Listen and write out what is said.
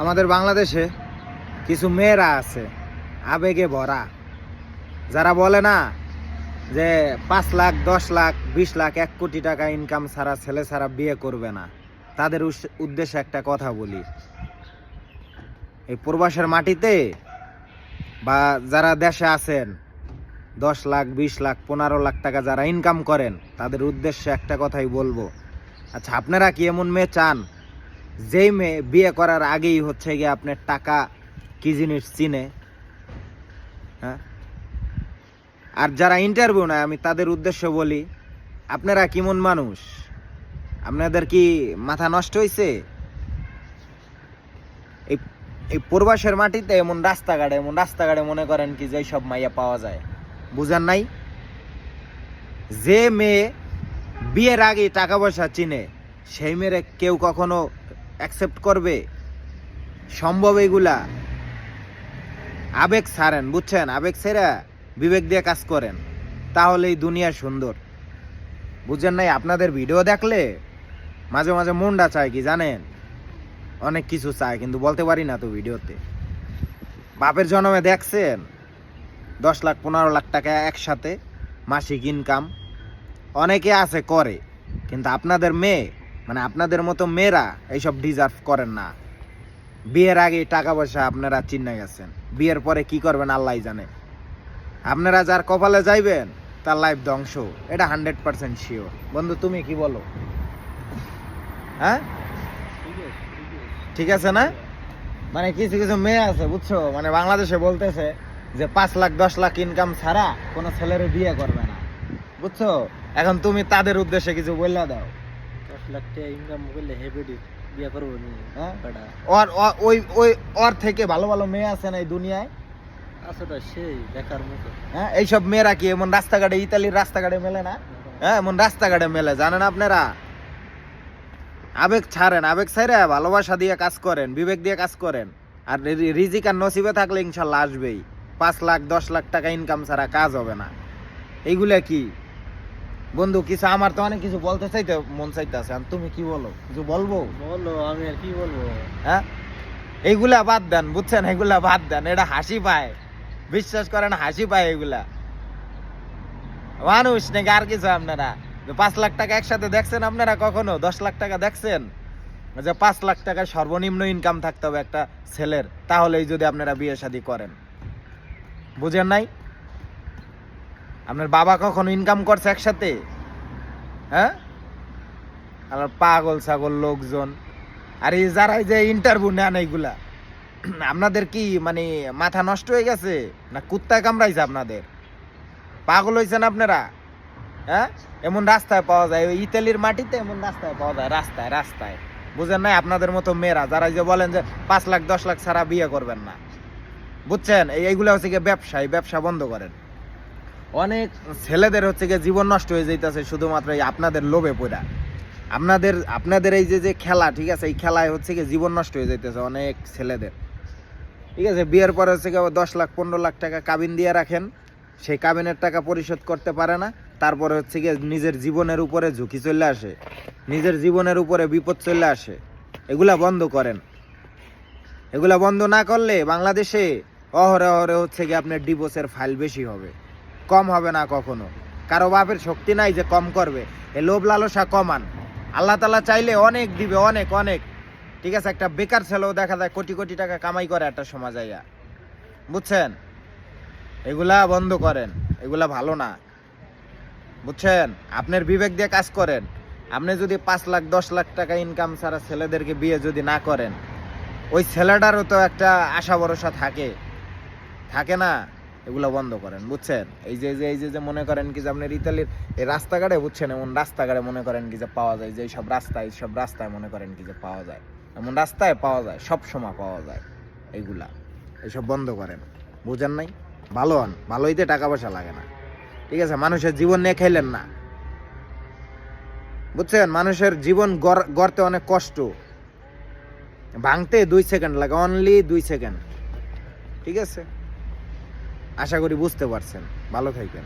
আমাদের বাংলাদেশে কিছু মেয়েরা আছে, আবেগে ভরা। যারা বলে না যে পাঁচ লাখ, দশ লাখ, বিশ লাখ, এক কোটি টাকা ইনকাম ছাড়া ছেলে ছাড়া বিয়ে করবে না। তাদের উদ্দেশ্যে একটা কথা বলি। এই প্রবাসের মাটিতে বা যারা দেশে আছেন, দশ লাখ, বিশ লাখ, পনেরো লাখ টাকা যারা ইনকাম করেন, তাদের উদ্দেশ্যে একটা কথাই বলব। আচ্ছা আপনারা কি এমন মেয়ে চান যেই মেয়ে বিয়ে করার আগেই হচ্ছে গিয়ে আপনার টাকা কি জিনিস চিনে হ্যাঁ? আর যারা ইন্টারভিউ নেয়, আমি তাদের উদ্দেশ্য বলি, আপনারা কেমন মানুষ? আপনাদের কি মাথা নষ্ট হয়েছে এই এই পূর্বাসের মাটিতে এমন রাস্তাঘাটে এমন রাস্তাঘাটে মনে করেন কি যে সব মাইয়া পাওয়া যায়। বুঝেন নাই? যে মেয়ে বিয়ের আগে টাকা পয়সা চিনে, সেই মেয়েরে কেউ কখনো অ্যাকসেপ্ট করবে। সম্ভব এগুলা। আবেগ ছাড়েন, বুঝছেন? আবেগ ছেড়ে বিবেক দিয়ে কাজ করেন। তাহলে এই দুনিয়া সুন্দর। বুঝছেন নাই? আপনাদের ভিডিও দেখলে মাঝে মাঝে মনটা চায় কি জানেন? অনেক কিছু চায়, কিন্তু বলতে পারি না তো ভিডিওতে। বাপের জন্মে দেখছেন? দশ লাখ, পনেরো লাখ টাকা একসাথে মাসিক ইনকাম অনেকে আছে, করে। কিন্তু আপনাদের মেয়ে মানে আপনাদের মতো মেয়েরা এইসব ডিজার্ভ করেন না। বিয়ের আগে টাকা পয়সা আপনারা চিন্তা গেছেন। বিয়ের পরে কি করবেন আল্লাহ জানে। আপনারা যার কপালে যাইবেন, তার লাইফ ধ্বংস। এটা হান্ড্রেড পার্সেন্ট শিওর বন্ধু, তুমি কি বলো? হ্যাঁ? ঠিক আছে না? মানে কিছু কিছু মেয়ে আছে, বুঝছ? মানে বাংলাদেশে বলতেছে যে পাঁচ লাখ, দশ লাখ ইনকাম ছাড়া কোনো ছেলের বিয়ে করবে না। বুঝছ? এখন তুমি তাদের উদ্দেশ্যে কিছু বললা দাও। হ্যাঁ? ওর ওই ওই ওর থেকে ভালো ভালো মেয়ে আছে না এই দুনিয়ায়? হ্যাঁ এইসব মেয়েরা কি এমন রাস্তাঘাটে ইতালির রাস্তাঘাটে মেলে না? হ্যাঁ এমন রাস্তাঘাটে মেলে জানেন আপনারা? আবেগ ছাড়েন আবেগ ছাড়ে ভালোবাসা দিয়ে কাজ করেন বিবেক দিয়ে কাজ করেন। আর রিজিক আর নসিবে থাকলে ইনশাল্লাহ আসবেই। পাঁচ লাখ দশ লাখ টাকা ইনকাম ছাড়া কাজ হবে না। এইগুলা কি? বন্ধু কিছু আমার তো অনেক কিছু বলতে চাইতে মন চাইতেছে আর তুমি কি বলো? কিছু বলব? বলো আমি আর কি বলব? হ্যাঁ? এইগুলা বাদ দেন বুঝছেন? এগুলা বাদ দেন এটা হাসি পায়। বিশ্বাস করেন হাসি পায় এগুলা মানুষ নাকি আর কিছু আপনারা পাঁচ লাখ টাকা একসাথে দেখছেন আপনারা কখনো? দশ লাখ টাকা দেখছেন? যে পাঁচ লাখ টাকা সর্বনিম্ন ইনকাম থাকতে হবে একটা ছেলের তাহলেই যদি আপনারা বিয়ে শাদী করেন। বুঝেন নাই? আপনার বাবা কখনো ইনকাম করছে একসাথে? হ্যাঁ? আর পাগল ছাগল লোকজন। আর এই যারা যে ইন্টারভিউ নেন এইগুলা, আপনাদের কি মানে মাথা নষ্ট হয়ে গেছে? না কুত্তায় কামড়াইছে আপনাদের? পাগল হয়েছেন আপনারা? হ্যাঁ? এমন রাস্তায় পাওয়া যায়, ওই ইতালির মাটিতে এমন রাস্তায় পাওয়া যায়, রাস্তায় রাস্তায়। বুঝেন নাই? আপনাদের মতো মেয়েরা যারা যে বলেন যে পাঁচ লাখ, দশ লাখ ছাড়া বিয়ে করবেন না। বুঝছেন? এই এইগুলো হচ্ছে গিয়ে ব্যবসা এই ব্যবসা বন্ধ করেন। অনেক ছেলেদের হচ্ছে গিয়ে জীবন নষ্ট হয়ে যাইতেছে শুধুমাত্র এই আপনাদের লোভে পড়া আপনাদের আপনাদের এই যে যে খেলা, ঠিক আছে, এই খেলায় হচ্ছে গিয়ে জীবন নষ্ট হয়ে যাইতেছে অনেক ছেলেদের। ঠিক আছে, বিয়ের পরে হচ্ছে গিয়ে দশ লাখ, পনেরো লাখ টাকা কাবিন দিয়ে রাখেন। সেই কাবিনের টাকা পরিশোধ করতে পারে না। তারপরে হচ্ছে গিয়ে নিজের জীবনের উপরে ঝুঁকি চলে আসে। নিজের জীবনের উপরে বিপদ চলে আসে। এগুলা বন্ধ করেন। এগুলা বন্ধ না করলে বাংলাদেশে অহরে অহরে হচ্ছে গিয়ে আপনার ডিভোর্সের ফাইল বেশি হবে। কম হবে না কখনো। কারও বাপের শক্তি নাই যে কম করবে। এ লোভ লালসা কমান। আল্লাহ তালা চাইলে অনেক দিবে, অনেক অনেক। ঠিক আছে, একটা বেকার ছেলেও দেখা যায় কোটি কোটি টাকা কামাই করে একটা সমাজ আইয়া। বুঝছেন? এগুলা বন্ধ করেন। এগুলা ভালো না। বুঝছেন? আপনার বিবেক দিয়ে কাজ করেন। আপনি যদি পাঁচ লাখ, দশ লাখ টাকা ইনকাম ছাড়া ছেলেদেরকে বিয়ে যদি না করেন, ওই ছেলেটারও তো একটা আশা ভরসা থাকে। থাকে না? এগুলো বন্ধ করেন, বুঝছেন? এই যে এই যে যে মনে করেন কি যে আপনার ইতালির এই রাস্তাঘাটে, বুঝছেন? এমন রাস্তাঘাটে মনে করেন কি যে পাওয়া যায়, যে সব রাস্তায় সব রাস্তায় মনে করেন কি যে পাওয়া যায়। এমন রাস্তায় পাওয়া যায়, সব সময় পাওয়া যায় এইগুলা এইসব বন্ধ করেন, বুঝেন নাই? ভালো হন ভালোইতে টাকা পয়সা লাগে না। ঠিক আছে, মানুষের জীবন নিয়ে খেলেন না। বুঝছেন? মানুষের জীবন গড়- গড়তে অনেক কষ্ট। ভাঙতে দুই সেকেন্ড লাগে অনলি দুই সেকেন্ড। ঠিক আছে? আশা করি বুঝতে পারছেন। ভালো থাকবেন